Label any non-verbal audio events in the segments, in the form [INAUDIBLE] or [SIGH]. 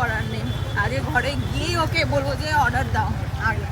করার নেই। আগে ঘরে গিয়েই ওকে বলব যে অর্ডার দাও। আগে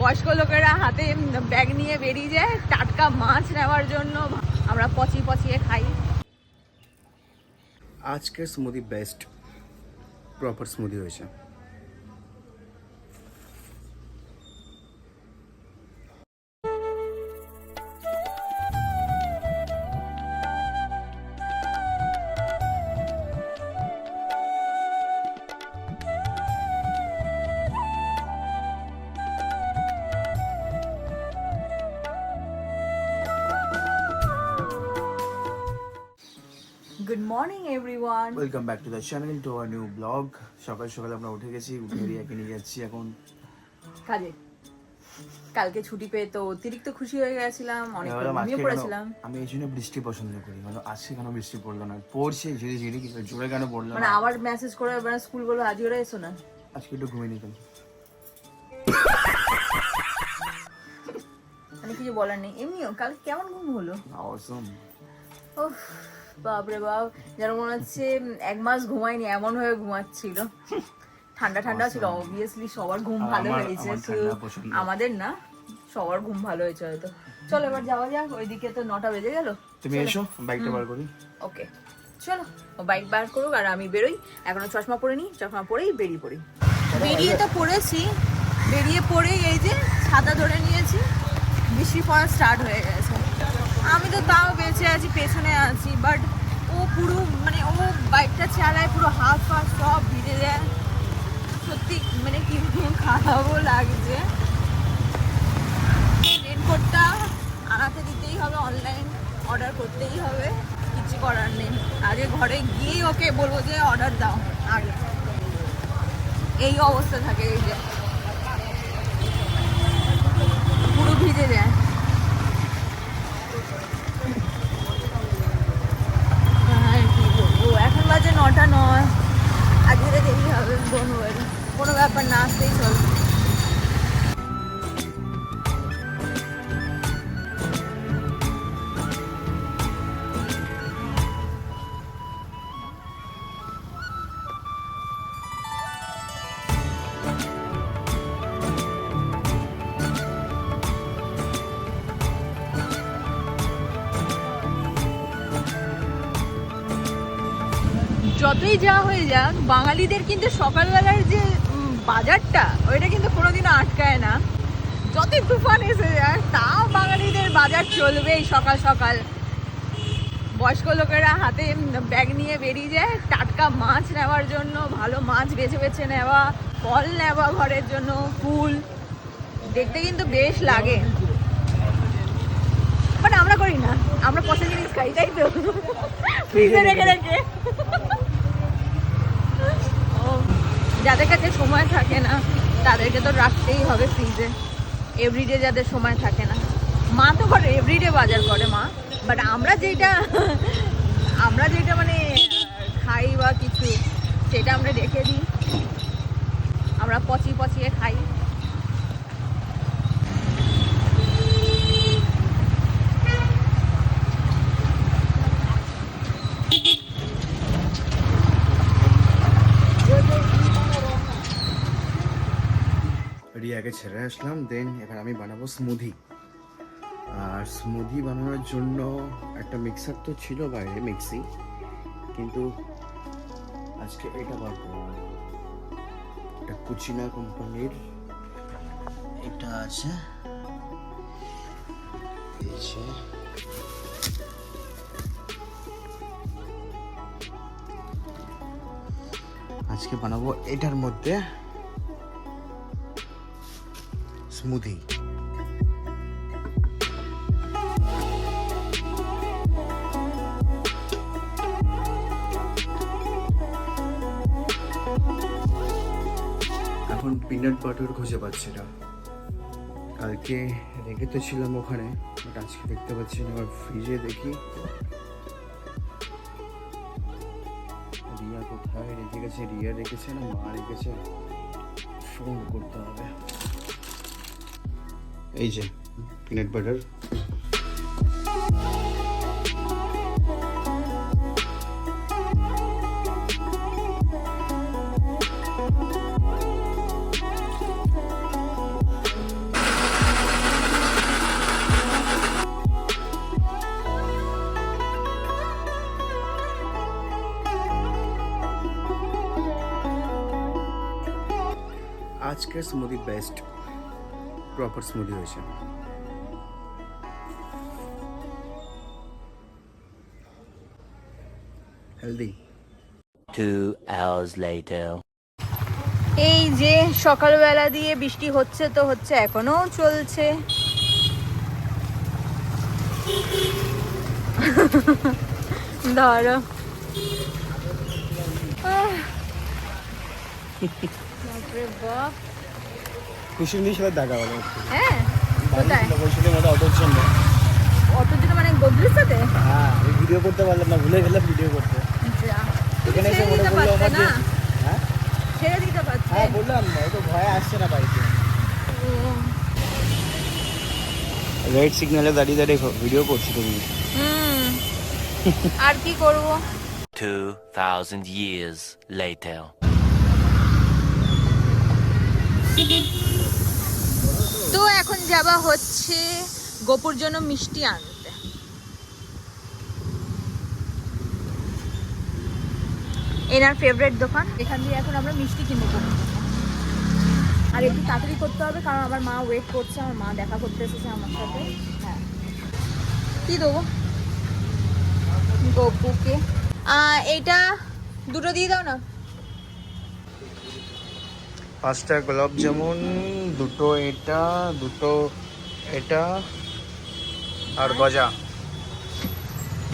বয়স্ক লোকেরা হাতে ব্যাগ নিয়ে বেরিয়ে যায়, টাটকা মাছ নেওয়ার জন্য। আমরা পচিয়ে পচিয়ে খাই। আজকের স্মুদি বেস্ট প্রপার স্মুদি হয়েছে। Morning everyone welcome back to the channel to our new vlog সকাল সকাল আমরা উঠে গেছি উঠে রিয়াকে নিয়ে যাচ্ছি এখন। কাজে। কালকে ছুটি পেয়ে তো অতিরিক্ত খুশি হয়ে গেছিলাম অনেক ঘুমিয়ে পড়েছিলাম। আমি এই জন্য বৃষ্টি পছন্দ করি মানে আজকে কেন বৃষ্টি পড়ল না? পড়ছে ঝিরি ঝিরি কিন্তু জোরে কেন পড়ল মানে আবার মেসেজ করে মানে স্কুল বলো আজ ওরা এসো না। আজকে একটু ঘুমিয়ে নিতাম। মানে কিছু বলার নেই। এমনিও কালকে কেমন ঘুম হলো? অসম উফ, বাপরে বাপ। যেন মনে হচ্ছে এক মাস ঘুমায়নি এমন হয়ে ঘুমাচ্ছিল। ঠান্ডা ঠান্ডা ছিল অবভিয়াসলি সবার ঘুম ভালো হয়েছে। আমাদের না সবার ঘুম ভালো হয়েছে হয়তো। চলো এবার যাওয়া যাক ওইদিকে তো নটা বেজে গেল। তুমি এসো বাইকটা বার করি। ওকে। চলো ও বাইক বার করুক আর আমি বেরোই। এখনও চশমা পরে নি চশমা পরেই বেরিয়ে পড়ি। বেরিয়ে তো পড়েছি বেরিয়ে পড়েই এই যে ছাতা ধরে নিয়েছি বৃষ্টি পড়া স্টার্ট হয়ে গেছে। আমি তো তাও বেঁচে আছি, পেছনে আছি বাট ও পুরো মানে ও বাইকটা চালায় পুরো হাত পা সব ভিজে যায়। সত্যি মানে কি খারাপও লাগছে। রেনকোটটা আনাতে দিতেই হবে অনলাইন অর্ডার করতেই হবে, কিছু করার নেই। আগে ঘরে গিয়ে ওকে বলব যে অর্ডার দাও, আগে। এই অবস্থা থাকে এই যে। পুরো ভিজে যায় আর কি বলব এখন বাজে নটা নয়। আজকে দেরি হবে কোনো ব্যাপার না আসতেই চলবে যতই যা হয়ে যাক বাঙালিদের কিন্তু সকালবেলার যে বাজারটা ওইটা কিন্তু কোনোদিনও আটকায় না। যতই তুফান এসে যাক তাও বাঙালিদের বাজার চলবেই সকাল সকাল। বয়স্ক লোকেরা হাতে ব্যাগ নিয়ে বেরিয়ে যায়। টাটকা মাছ নেওয়ার জন্য ভালো মাছ বেছে বেছে নেওয়া ফল নেওয়া ঘরের জন্য ফুল। দেখতে কিন্তু বেশ লাগে। বাট আমরা করি না আমরা পচা জিনিস খাই তাই তো? ফ্রিজে রেখে রেখে। যাদের কাছে সময় থাকে না, তাদেরকে তো রাখতেই হবে ফ্রিজে এভরিডে যাদের সময় থাকে না। মা তো করে এভরিডে বাজার করে মা বাট আমরা যেটা আমরা যেটা মানে খাই বা কিছু, সেটা আমরা রেখে দিই। আমরা পচি পচিয়ে খাই। রিয়াকে ছেড়ে আসলাম দেন এবার আমি বানাবো স্মুদি আর স্মুদি বানানোর জন্য একটা মিক্সার তো ছিল বাইরে মিক্সি কিন্তু আজকে এটা বার করব এটা কুচিনা কোম্পানির এটা আছে। আজকে বানাবো এটার মধ্যে স্মুদি এখন পিনাট বাটার খুঁজে পাচ্ছি না। কালকে রেখে তো ছিলাম ওখানে বাট আজকে দেখতে পাচ্ছি না। আবার ফ্রিজে দেখি। রিয়া কোথায়? রেখে গেছে, রিয়া রেখেছে না? মা রেখেছে। ফোন করতে হবে। এই যে পিনাট বাটার आज के स्मूदी बेस्ट প্রপার স্মুদি হয়েছে হেলদি Two hours later. এই যে সকালবেলা দিয়ে বৃষ্টি হচ্ছে তো হচ্ছে এখনও চলছে ধরো। [LAUGHS] বাপরে বাপ। কুসুমির সাথে দেখা হলো হ্যাঁ কোথায়? বৈশাখের মধ্যে অটোর জন্য। অটোর জন্য মানে সাথে হ্যাঁ ভিডিও করতে পারলাম না ভুলে গেলাম ভিডিও করতে। এখানে এসে মনে পড়ল আমার যে হ্যাঁ? ছেড়ে দিতে পারছে? হ্যাঁ বললাম হয়তো ভয়ে আসছে না বাড়িতে। রেড সিগন্যালে দাঁড়িয়ে দাঁড়িয়ে ভিডিও করছি তুমি। হুম আর কি করব? Two thousand years later. [LAUGHS] তো এখন যাওয়া হচ্ছে গোপুর জন্য মিষ্টি আনতে। এনার ফেভারিট দোকান। এখান দিয়ে এখন আমরা মিষ্টি কিনবো। আর একটু তাড়াতাড়ি করতে হবে, কারণ আমার মা ওয়েট করছে, আমার মা দেখা করতে এসেছে আমার সাথে। হ্যাঁ। কি দেবো? গপুকে। এইটা দুটো দিয়ে দাও না? পাঁচটা গোলাপ জামুন দুটো এটা দুটো এটা আর গজা।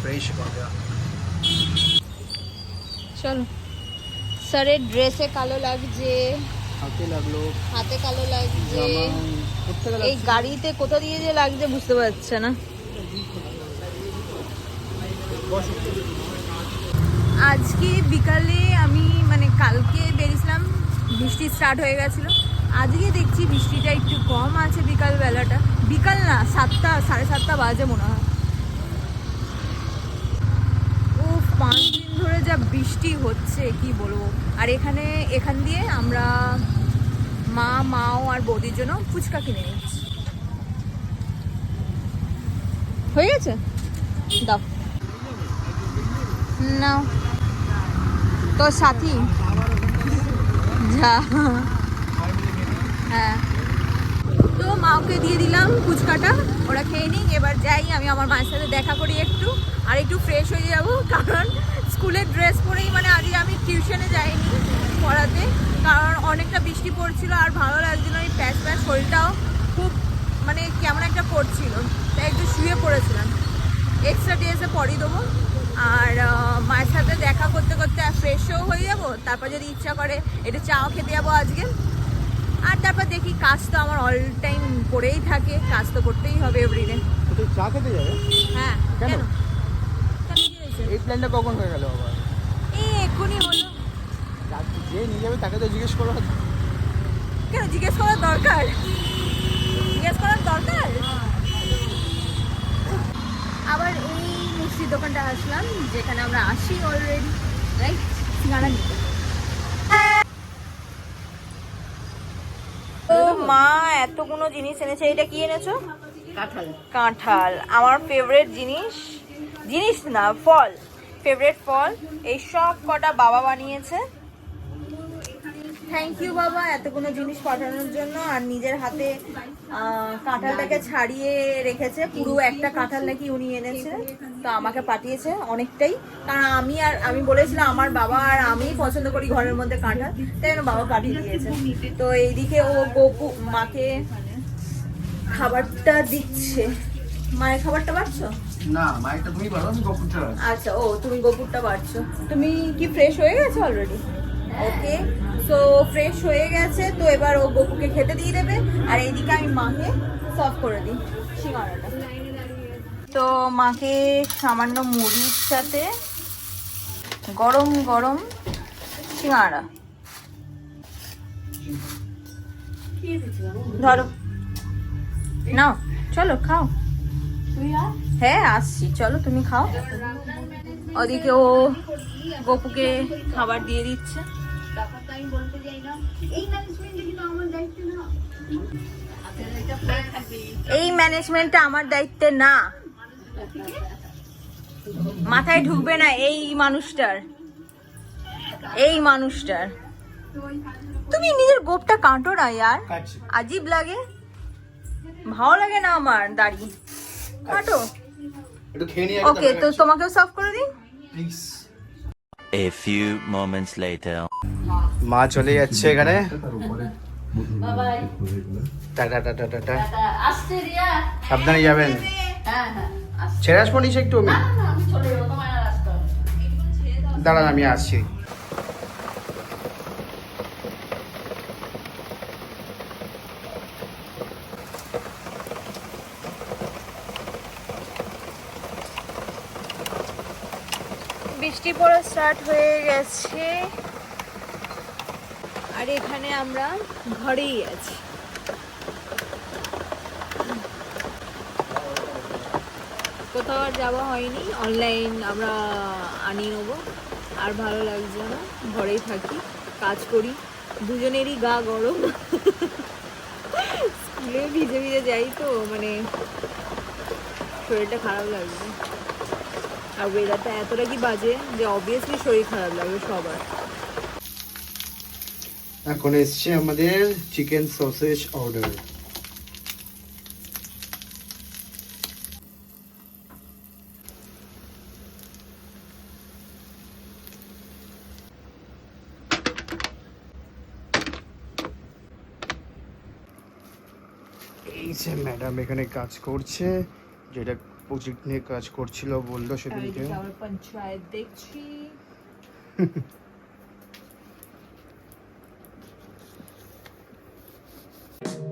ফ্রেশ গজা। চলো। স্যারের ড্রেসে কালো লাগছে। হাতে লাগল। হাতে কালো লাগছে। এই গাড়িতে কোথা দিয়ে যে লাগছে বুঝতে পারছে না। আজকে বিকালে আমি মানে কালকে বেরিয়েছিলাম বৃষ্টি স্টার্ট হয়ে গেছিল। আজকে দেখছি বৃষ্টিটা একটু কম আছে বিকাল বেলাটা বিকাল না, সাতটা, সাড়ে সাতটা বাজে মনে হয়। ও পাঁচ দিন ধরে যা বৃষ্টি হচ্ছে, কি বলব। আর এখানে, এখান দিয়ে আমরা মা, মাও আর বৌদির জন্য ফুচকা কিনে নিচ্ছি। হয়ে গেছে? দাও। নাও। তোর সাথী? যা হ্যাঁ। তো মাকে দিয়ে দিলাম ফুচকাটা, ওরা খেয়ে নিক, এবার যাই আমি আমার মায়ের সাথে দেখা করি একটু, আর একটু ফ্রেশ হয়ে যাব, কারণ স্কুলের ড্রেস পরেই মানে আজকে আমি টিউশনে যাইনি পড়াতে, কারণ অনেকটা বৃষ্টি পড়ছিল আর ভালো লাগছিল এই প্যাচ প্যাচ শরীরটাও খুব মানে কেমন একটা পড়ছিল, তাই একটু শুয়ে পড়েছিলাম। এক্সট্রা ড্রেসে পরিয়ে দেবো। আর মায়ের সাথে দেখা করতে করতে ফ্রেশও হয়ে যাব। তারপর যদি ইচ্ছা করে একটু চাও খেতে যাব আজকে। আর তারপর দেখি কাজ তো আমার অল টাইম করেই থাকে কাজ তো করতেই হবে এভরিডে চা খেতে যাবে? হ্যাঁ কেন? এই প্ল্যানটা কখন হয়ে গেল আবার? এই এক্ষুনি হলো। যে নিয়ে যাবে তাকে তো জিজ্ঞেস করো কেন জিজ্ঞেস করার দরকার? জিজ্ঞেস করার দরকার? আবার এই মিষ্টির দোকানটা আসলাম যেখানে আমরা আসি অলরেডি রাইট সিঙ্গারা নিতে। মা এতগুলো জিনিস এনেছে এটা কি এনেছো? কাঁঠাল। কাঁঠাল আমার ফেভারিট জিনিস। জিনিস না ফল। ফেভারিট ফল এই সব কটা বাবা বানিয়েছে। থ্যাংক ইউ বাবা এতগুলো জিনিস পাঠানোর জন্য। আর নিজের হাতে কাঁঠালটাকে ছাড়িয়ে রেখেছে। পুরো একটা কাঁঠাল নাকি উনি এনেছে। তো আমাকে পাঠিয়েছে অনেকটাই। কারণ আমি আর আমি বলেছিলাম আমার বাবা আর আমি পছন্দ করি ঘরের মধ্যে কাঁঠাল। তাই বাবা পাঠিয়ে দিয়েছে। তো এইদিকে ও গপু মাকে খাবারটা দিচ্ছে। মায়ের খাবারটা বাড়ছো না তুমি বলো আমি গপুরটা আচ্ছা ও তুমি গোপুরটা বাড়ছো তুমি কি ফ্রেশ হয়ে গেছো অলরেডি ওকে সো ফ্রেশ হয়ে গেছে, তো এবার ও গোপুকে খেতে দিয়ে দেবে। আর এইদিকে আমি মাকে সার্ভ করে দিই, সিঙ্গারাটা। তো মাকে সামান্য মুড়ির সাথে গরম গরম সিঙ্গারা। ধরো। নাও, চলো খাও। হ্যাঁ আসছি, চলো, তুমি খাও। ওদিকে ও গপুকে খাবার দিয়ে দিচ্ছে। এই ম্যানেজমেন্টটা আমার দায়িত্বে না। মাথায় ঢুকবে না এই মানুষটার। এই মানুষটার। তুমি নিজের গোপটা কাটো না ইয়ার। আজীব লাগে। ভালো লাগে না আমার দাড়ি। কাটো। ওকে তো তোমাকেও সার্ভ করে দিই? Please A few moments later. মা চলে যাচ্ছে এখানে। টাটা টাটা টাটা সাবধানে যাবেন। হ্যাঁ হ্যাঁ ছেড়ে আসব নিচে একটু আমি। দাঁড়ান আমি আসছি। বৃষ্টি পড়া স্টার্ট হয়ে গেছে। আর এখানে আমরা ঘরেই আছি। কোথাও আর যাওয়া হয়নি। অনলাইন আমরা আনিয়ে নেব। আর ভালো লাগছে না। ঘরেই থাকি, কাজ করি। দুজনেরই গা গরম। স্কুলে ভিজে ভিজে যাই তো মানে শরীরটা খারাপ লাগছে। আর ওয়েদারটা এতটা কি বাজে যে অবভিয়াসলি শরীর খারাপ লাগবে সবার। এখন এসছে আমাদের চিকেন সসেজ অর্ডার এই যে ম্যাডাম এখানে কাজ করছে, যেটা প্রজেক্ট নিয়ে কাজ করছিল বলল সেদিনকে। চারিদিকে আবার পঞ্চায়েত দেখছি। [LAUGHS]